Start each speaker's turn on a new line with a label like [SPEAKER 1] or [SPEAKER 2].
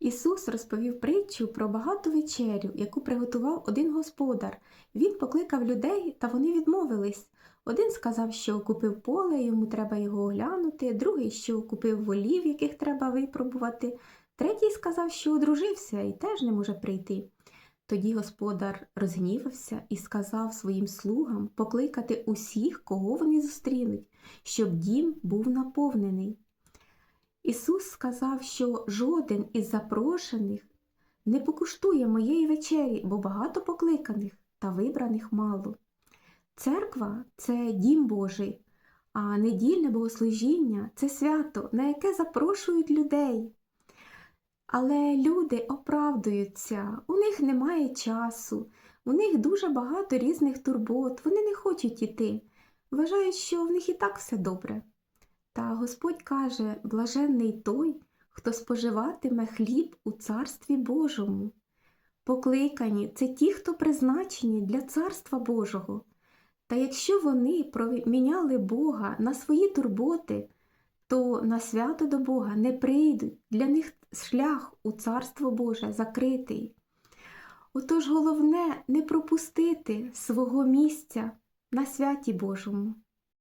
[SPEAKER 1] Ісус розповів притчу про багату вечерю, яку приготував один господар. Він покликав людей, та вони відмовились. Один сказав, що купив поле, йому треба його оглянути, другий, що купив волів, яких треба випробувати, третій сказав, що одружився і теж не може прийти. Тоді господар розгнівався і сказав своїм слугам покликати усіх, кого вони зустрінуть, щоб дім був наповнений. Ісус сказав, що жоден із запрошених не покуштує моєї вечері, бо багато покликаних та вибраних мало. Церква це дім Божий, а недільне богослужіння це свято, на яке запрошують людей. Але люди оправдуються, у них немає часу, у них дуже багато різних турбот, вони не хочуть іти, вважають, що в них і так все добре. Та Господь каже, блаженний той, хто споживатиме хліб у Царстві Божому. Покликані це ті, хто призначені для Царства Божого. Та якщо вони проміняли Бога на свої турботи, то на свято до Бога не прийдуть, для них шлях у Царство Боже закритий. Отож головне не пропустити свого місця на святі Божому.